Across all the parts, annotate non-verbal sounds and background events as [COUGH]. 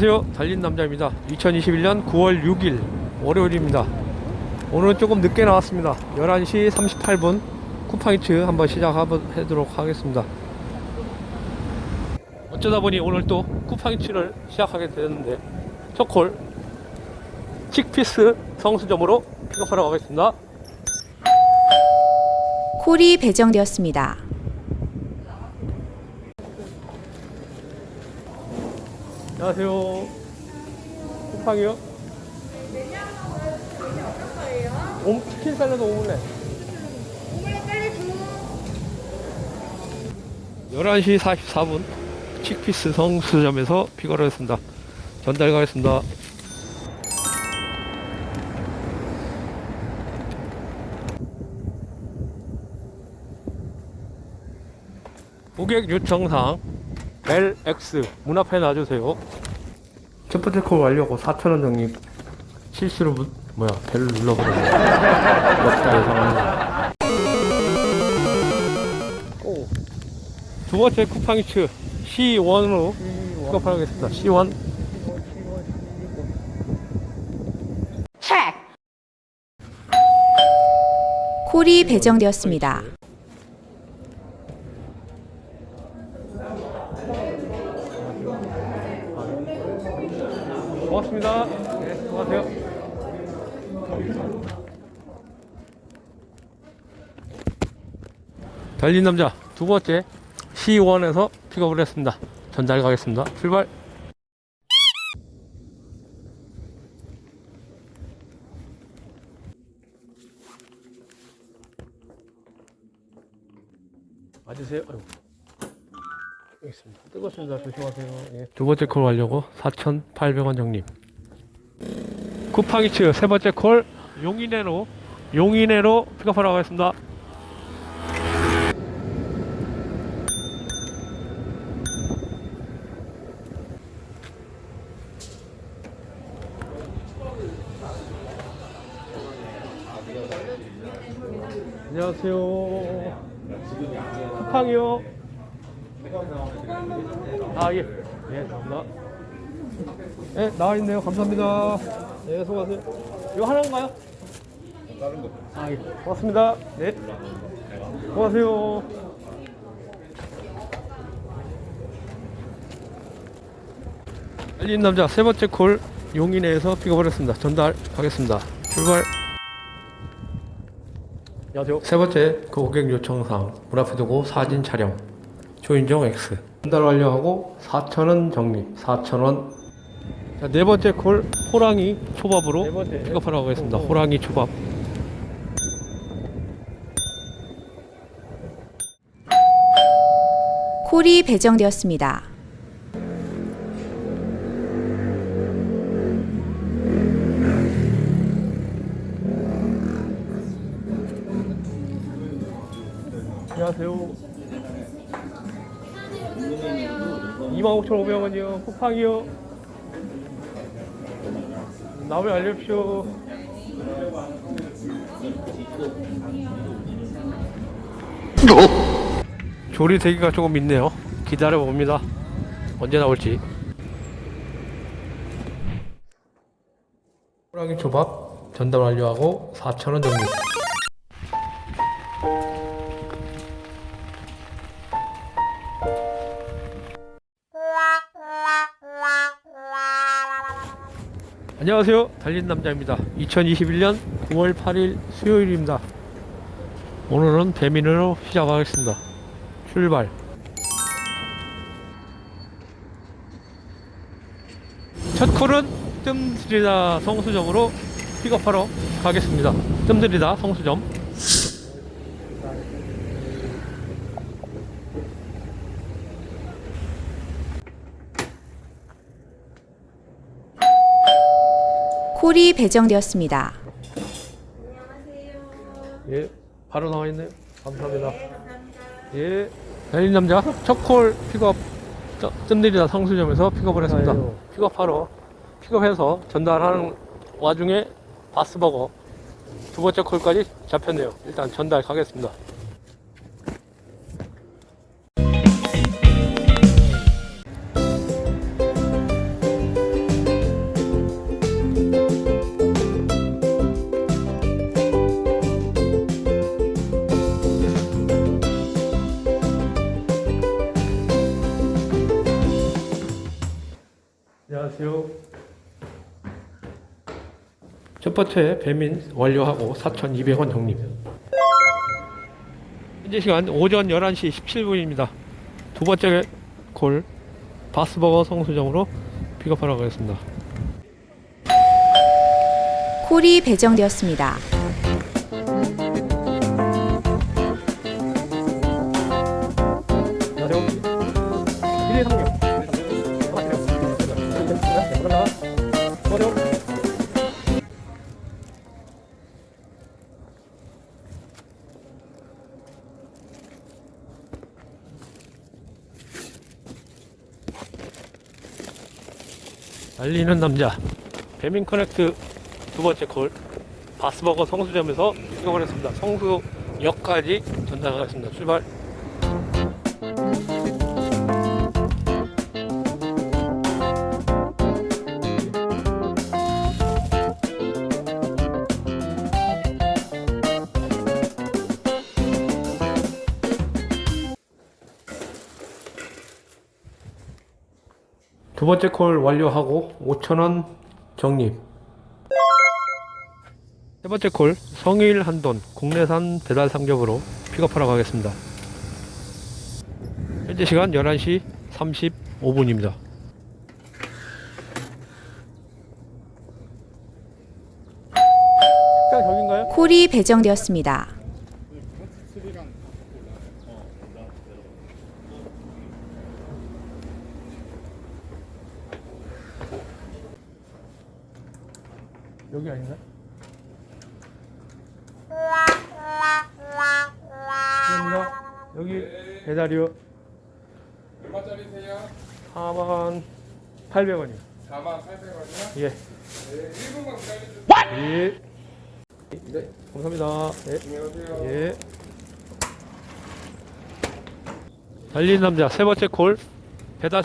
안녕하세요. 달린 남자입니다. 2021년 9월 6일 월요일입니다. 오늘은 조금 늦게 나왔습니다. 11시 38분 쿠팡이츠 한번 시작하도록 하겠습니다. 어쩌다 보니 오늘 또 쿠팡이츠를 시작하게 되었는데 첫콜 칙피스 성수점으로 픽업하러 가겠습니다. 콜이 배정되었습니다. 안녕하세요. 쿠팡이요? 옴, 치킨 샐러드 오믈렛. 오믈렛 빨리 줘. 11시 44분 칙피스 성수점에서 픽업을 했습니다. 전달 가겠습니다. 고객 요청사항 벨 X 문 앞에 놔주세요. 첫 번째 콜 완료하고 4,000원 적립 실수로 문, 뭐야 벨을 눌러버렸네. 두 번째 쿠팡이츠 C1으로 픽업하겠습니다. C1 콜이 배정되었습니다. 고맙습니다. 네, 수고하세요. 달린 남자 두 번째 C1에서 픽업을 했습니다. 전달 가겠습니다. 출발. 맞으세요? 아이고. 여기 있습니다. 뜨겁습니다. 조심하세요. 예. 두 번째 콜 완료고 4,800원 적립. 쿠팡이 츠 세 번째 콜 용인해로 용인해로 픽업하러 가겠습니다. 안녕하세요. 쿠팡이요. 아 예. 예, 감사합니다. 네, 나와 있네요. 감사합니다. 네, 수고하세요. 이거 하나인가요? 다른 거. 아, 예. 고맙습니다. 네. 수고하세요. 알린 남자 세 번째 콜 용인에서 픽업을 했습니다. 전달 하겠습니다. 출발. 안녕하세요. 세 번째 그 고객 요청사항 문 앞에 두고 사진 촬영 조인정 X 전달 완료하고 4,000원 적립 4,000원 자, 네 번째 콜 호랑이 초밥으로 픽업하러 가겠습니다. 호랑이 초밥. 콜이 배정되었습니다. 안녕하세요. 25,500원이요. 쿠팡이요. 나를 알려주십시오. 조리 대기가 조금 있네요. 기다려 봅니다. 언제 나올지. 호랑이 초밥 전달 완료하고 4,000원 정리. 안녕하세요. 달린 남자입니다. 2021년 9월 8일 수요일입니다. 오늘은 배민으로 시작하겠습니다. 출발. 첫 콜은 뜸들이다 성수점으로 픽업하러 가겠습니다. 뜸들이다 성수점. 콜이 배정되었습니다. 예, 바로 나와 있네요. 감사합니다. 예, 달린 남자 첫콜 픽업 저- 뜸들이다 성수점에서 픽업을 했습니다. 픽업하러 픽업해서 전달하는 와중에 바스버거 두 번째 콜까지 잡혔네요. 일단 전달 가겠습니다. 안녕하세요. 첫 번째 배민 완료하고 4,200원 적립. 현재 시간 오전 11시 17분입니다. 두 번째 골 바스버거 성수점으로 픽업하러 가겠습니다. 콜이 배정되었습니다. 안녕하세요. 1회 3경. 달리는 남자 배민 커넥트 두 번째 콜 바스버거 성수점에서 픽업을 했습니다. 성수역까지 전달하겠습니다. 출발. 두 번째 콜 완료하고 5,000원 적립. 세 번째 콜 성일 한돈 국내산 배달 상점으로 픽업하러 가겠습니다. 현재 시간 11시 35분입니다. 식당 저긴가요? 콜이 배정되었습니다. 여기 아닌가? 감사합니다. 여기 배달이요. 얼마짜리세요? 4만 800원이요. 4만 800원이요? 예. 네, 1분만 기다려주세요. 예. 네, 감사합니다. 예. 안녕하세요. 예. 달린 남자 세 번째 콜 배달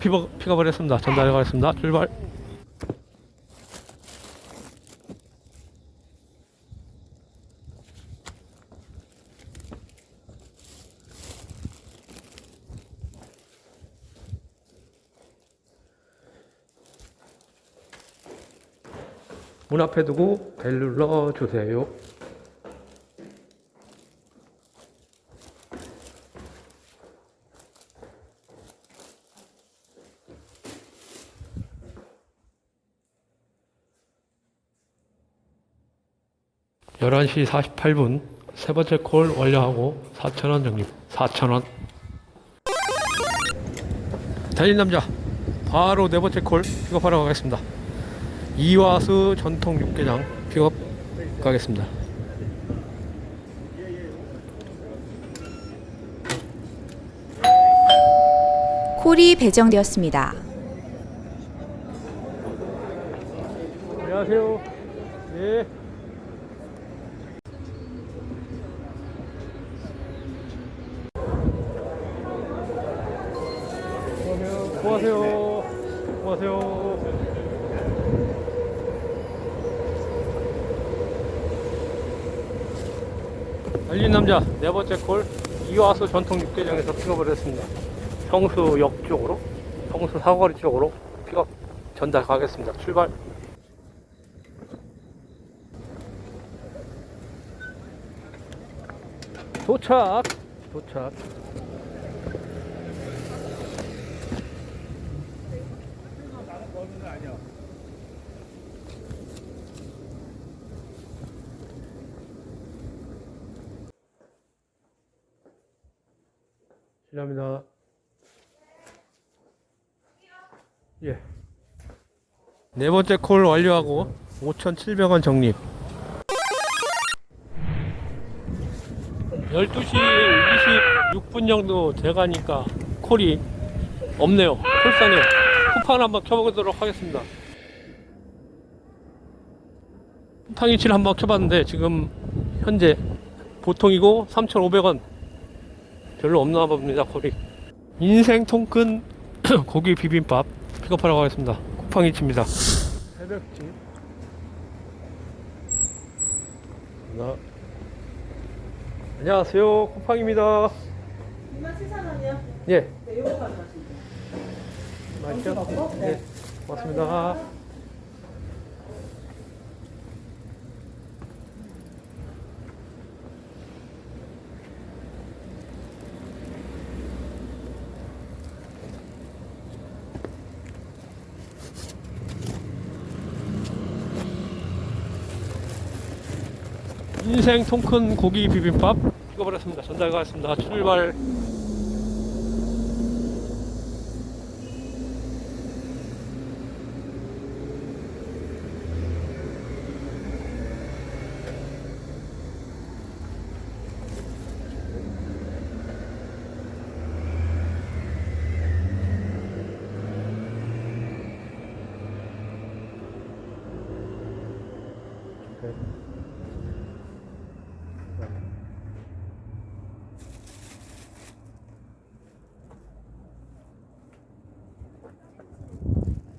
픽업, 픽업을 했습니다. 전달해 가겠습니다. 출발. 문 앞에 두고 벨 눌러 주세요. 열한 시 48분 세 번째 콜 완료하고 4,000원 적립 4,000원 달린 남자 바로 네 번째 콜 픽업하러 가겠습니다 이화수 전통 육개장 픽업 가겠습니다. 콜이 배정되었습니다. 안녕하세요. 예 수고하세요 수고하세요 남자 네 번째 콜 이화수 전통 육개장에서 픽업을 했습니다. 성수역 쪽으로 성수 사거리 쪽으로 픽업 전달 가겠습니다. 출발. 도착. 도착. 실례합니다. 예. 네 번째 콜 완료하고 5,700원 적립. 12시 26분 정도 돼가니까 콜이 없네요. 풀산에 쿠팡 한번 켜보도록 하겠습니다. 쿠팡 위치를 한번 켜봤는데 지금 현재 보통이고 3,500원 별로 없나 봅니다. 콜이. 인생 통큰 [CLEARS THROAT] 고기 비빔밥 픽업하러 가겠습니다. 쿠팡 위치입니다. 새벽집. 나 안녕하세요. 쿠팡입니다. 27,000원이요? 예. 네, 요거 가져가시면 맞죠? 먹고? 네. 고맙습니다. 인생 통큰 고기 비빔밥 했습니다. 전달 가겠습니다. 출발.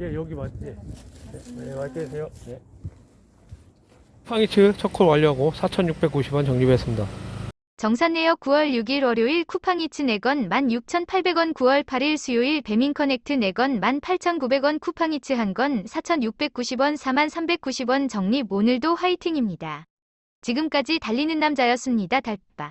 예, 여기 맞지? 네, 네 맛있게 드세요. 네. 팡이츠 첫콜 완료하고 4,690원 적립했습니다. 정산내역 9월 6일 월요일 쿠팡이츠 내건 16,800원 9월 8일 수요일 배민커넥트 내건 18,900원 쿠팡이츠 한 건 4,690원 4,390원 적립 오늘도 화이팅입니다. 지금까지 달리는 남자였습니다. 달빠.